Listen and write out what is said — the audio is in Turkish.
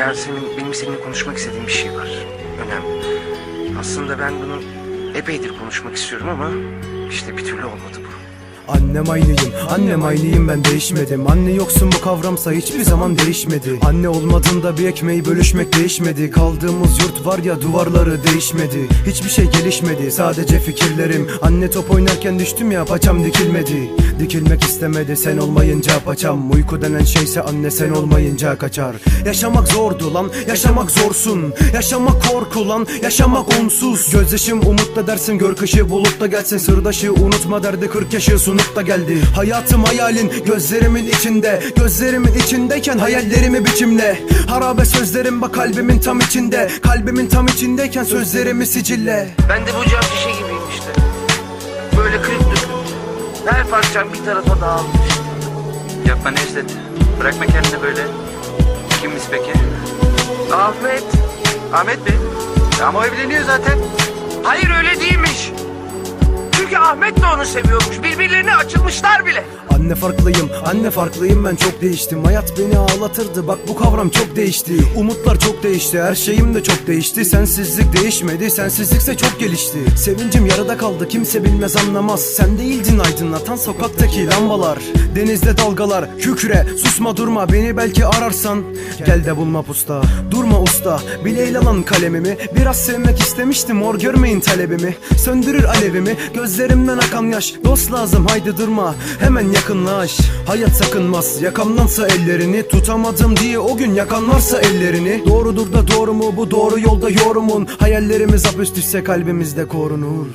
Yasemin benim seninle konuşmak istediğim bir şey var. Önemli. Aslında ben bunu epeydir konuşmak istiyorum ama işte bir türlü olmadı bu. Annem aynıyım, annem aynıyım ben değişmedim. Anne yoksun bu kavramsa hiçbir zaman değişmedi. Anne olmadığında bir ekmeği bölüşmek değişmedi. Kaldığımız yurt var ya duvarları değişmedi. Hiçbir şey gelişmedi sadece fikirlerim. Anne top oynarken düştüm ya paçam dikilmedi. Dikilmek istemedi sen olmayınca paçam. Uyku denen şeyse anne sen olmayınca kaçar. Yaşamak zordu lan yaşamak zorsun. Yaşamak korku lan yaşamak onsuz Gözyaşım umutla dersin gör kışı bulutla gelsin. Sırdaşı unutma derdi 40 yaşı sunup da geldi Hayatım hayalin gözlerimin içinde Gözlerimin içindeyken hayallerimi biçimle Harabe sözlerim bak kalbimin tam içinde Kalbimin tam içindeyken sözlerimi sicille Ben de bu cam şişe gibiyim işte. Böyle kırık dökük. Her parçam bir tarafa dağılmış. Yapma Necdet. Bırakma kendini böyle. Kimiz peki? Ahmet. Ahmet mi? Ama evleniyor zaten. Hayır öyle değilmiş. Çünkü Ahmet de onu seviyormuş. Birbirlerine açılmışlar bile. Anne farklıyım, anne farklıyım. Ben çok değiştim. Hayat beni ağlatırdı. Bak bu kavram çok değişti. Umutlar çok değişti, her şeyim de çok değişti. Sensizlik değişmedi, sensizlikse çok gelişti. Sevincim yarıda kaldı, kimse bilmez anlamaz. Sen değildin aydınlatan sokaktaki lambalar. Denizde dalgalar, kükre, susma durma. Beni belki ararsan, gel de bulma pusta. Durma usta, bileyle lan kalemimi. Biraz sevmek istemiştim, mor görmeyin talebimi. Söndürür alevimi, gözlerimden akan yaş Dost lazım haydi durma, hemen yakınlaş. Hayat sakınmaz, yakamdansa ellerini Tutamadım diye o gün yakan varsa ellerini. Doğrudur da doğru mu bu doğru yolda yorumun. Hayallerimiz hapis düşse kalbimizde korunur